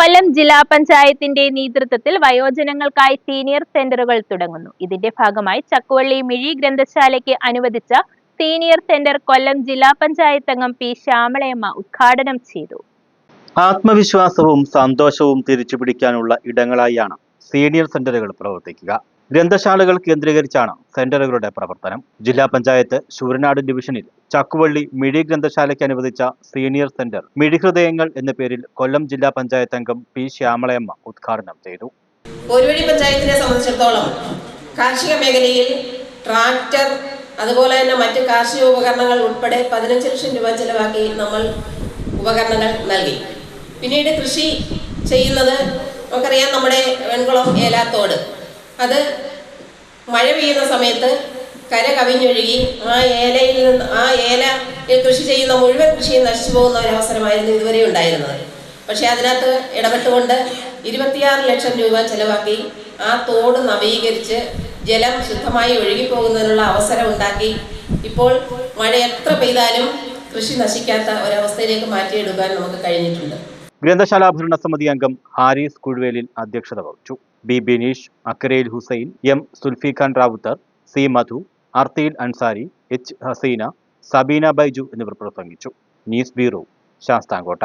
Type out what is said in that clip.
കൊല്ലം ജില്ലാ പഞ്ചായത്തിന്റെ നേതൃത്വത്തിൽ വയോജനങ്ങൾക്കായി സീനിയർ സെന്ററുകൾ തുടങ്ങുന്നു. ഇതിന്റെ ഭാഗമായി ചക്കുവള്ളി മിഴി ഗ്രന്ഥശാലയ്ക്ക് അനുവദിച്ച സീനിയർ സെന്റർ കൊല്ലം ജില്ലാ പഞ്ചായത്ത് അംഗം പി ശ്യാമളയമ്മ ഉദ്ഘാടനം ചെയ്തു. ആത്മവിശ്വാസവും സന്തോഷവും തിരിച്ചുപിടിക്കാനുള്ള ഇടങ്ങളായാണ് സീനിയർ സെന്ററുകൾ പ്രവർത്തിക്കുക. ഗ്രന്ഥശാലകൾ കേന്ദ്രീകരിച്ചാണ് സെന്ററുകളുടെ പ്രവർത്തനം. ജില്ലാ പഞ്ചായത്ത് ശൂരനാട് ഡിവിഷനിൽ ചക്കുവള്ളി മിഴി ഗ്രന്ഥശാലയ്ക്ക് അനുവദിച്ച സീനിയർ സെന്റർ മിഴിഹൃദയങ്ങൾ എന്ന പേരിൽ കൊല്ലം ജില്ലാ പഞ്ചായത്ത് അംഗം പി ശ്യാമളയമ്മ ഉദ്ഘാടനം ചെയ്തു. പഞ്ചായത്തിനെ സംബന്ധിച്ചിടത്തോളം കാർഷിക മേഖലയിൽ ട്രാക്ടർ അതുപോലെ തന്നെ മറ്റ് കാർഷിക ഉപകരണങ്ങൾ ഉൾപ്പെടെ പതിനഞ്ച് ലക്ഷം രൂപ ചെലവാക്കി നമ്മൾ ഉപകരണങ്ങൾ നൽകി. പിന്നീട് കൃഷി ചെയ്യുന്നത് നമുക്കറിയാം നമ്മുടെ വെൺകുളം ഏലാത്തോട്. അത് മഴ പെയ്യുന്ന സമയത്ത് കര കവിഞ്ഞൊഴുകി ആ ഏലയിൽ നിന്ന് ആ ഏല കൃഷി ചെയ്യുന്ന മുഴുവൻ കൃഷിയും നശിച്ചു പോകുന്ന ഒരു അവസരമായിരുന്നു ഇതുവരെ ഉണ്ടായിരുന്നത്. പക്ഷെ അതിനകത്ത് ഇടപെട്ടുകൊണ്ട് ഇരുപത്തിയാറ് ലക്ഷം രൂപ ചെലവാക്കി ആ തോട് നവീകരിച്ച് ജലം ശുദ്ധമായി ഒഴുകിപ്പോകുന്നതിനുള്ള അവസരം ഉണ്ടാക്കി. ഇപ്പോൾ മഴ എത്ര പെയ്താലും കൃഷി നശിക്കാത്ത ഒരവസ്ഥയിലേക്ക് മാറ്റിയെടുക്കാൻ നമുക്ക് കഴിഞ്ഞിട്ടുണ്ട്. ഗ്രന്ഥശാല സമിതി അംഗം ഹാരിസ് കുഴുവേലിൽ അധ്യക്ഷത വഹിച്ചു. B. Bineesh Akkarayil Hussain M. Sulfikhan Rawther C. Madhu Arthiyil Ansari H. Haseena Sabeena Baiju എന്നിവർ പ്രസംഗിച്ചു. News bureau Sasthamkotta.